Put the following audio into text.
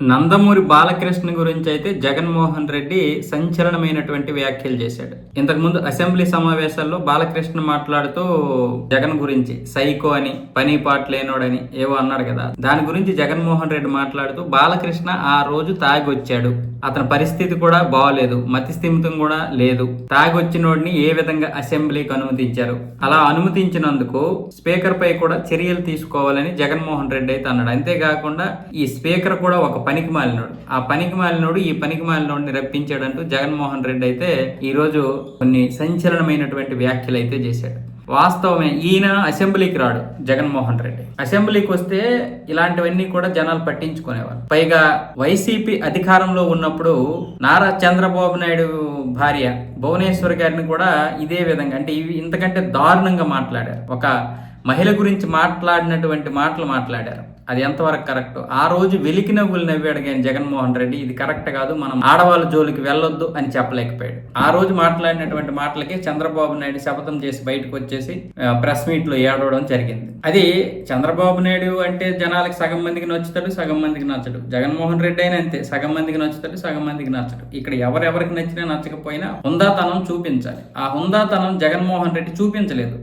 నందమూరి బాలకృష్ణ గురించి అయితే జగన్మోహన్ రెడ్డి సంచలనమైనటువంటి వ్యాఖ్యలు చేశాడు. ఇంతకుముందు అసెంబ్లీ సమావేశాల్లో బాలకృష్ణ మాట్లాడుతూ జగన్ గురించి సైకో అని పని పాట లేనోడని ఏవో అన్నాడు కదా. దాని గురించి జగన్మోహన్ రెడ్డి మాట్లాడుతూ బాలకృష్ణ ఆ రోజు తాగొచ్చాడు. అతని పరిస్థితి కూడా బాగలేదు మతి స్థిమితం కూడా లేదు. తాగొచ్చినోడిని ఏ విధంగా అసెంబ్లీకి అనుమతించారు? అలా అనుమతించినందుకు స్పీకర్ పై కూడా చర్యలు తీసుకోవాలని జగన్మోహన్ రెడ్డి అయితే అన్నాడు. అంతేకాకుండా ఈ స్పీకర్ కూడా ఒక పనికి మాలినోడు ఆ పనికి మాలినోడు ఈ పనికి మాలినోడిని రప్పించాడంటూ జగన్మోహన్ రెడ్డి అయితే ఈరోజు కొన్ని సంచలనమైనటువంటి వ్యాఖ్యలు అయితే చేశాడు. వాస్తవమే ఈయన అసెంబ్లీకి రాడు జగన్మోహన్ రెడ్డి. అసెంబ్లీకి వస్తే ఇలాంటివన్నీ కూడా జనాలు పట్టించుకునేవారు. పైగా వైసీపీ అధికారంలో ఉన్నప్పుడు నారా చంద్రబాబు నాయుడు భార్య భువనేశ్వర్ గారిని కూడా ఇదే విధంగా అంటే ఇవి ఇంతకంటే దారుణంగా మాట్లాడారు. ఒక మహిళ గురించి మాట్లాడినటువంటి మాటలు మాట్లాడారు. అది ఎంతవరకు కరెక్ట్? ఆ రోజు వెలికి నవ్వులు నవ్వాడు కానీ జగన్మోహన్ రెడ్డి ఇది కరెక్ట్ కాదు మనం ఆడవాళ్ళ జోలికి వెళ్ళొద్దు అని చెప్పలేకపోయాడు. ఆ రోజు మాట్లాడినటువంటి మాటలకి చంద్రబాబు నాయుడు శపథం చేసి బయటకు వచ్చేసి ప్రెస్ మీట్లో ఏడవడం జరిగింది. అది చంద్రబాబు నాయుడు అంటే జనాలకి సగం మందికి నచ్చుతాడు సగం మందికి నచ్చడు. జగన్మోహన్ రెడ్డి అయినా అంతే సగం మందికి నచ్చుతాడు సగం మందికి నచ్చడు. ఇక్కడ ఎవరెవరికి నచ్చినా నచ్చకపోయినా హుందాతనం చూపించాలి. ఆ హుందాతనం జగన్మోహన్ రెడ్డి చూపించలేదు.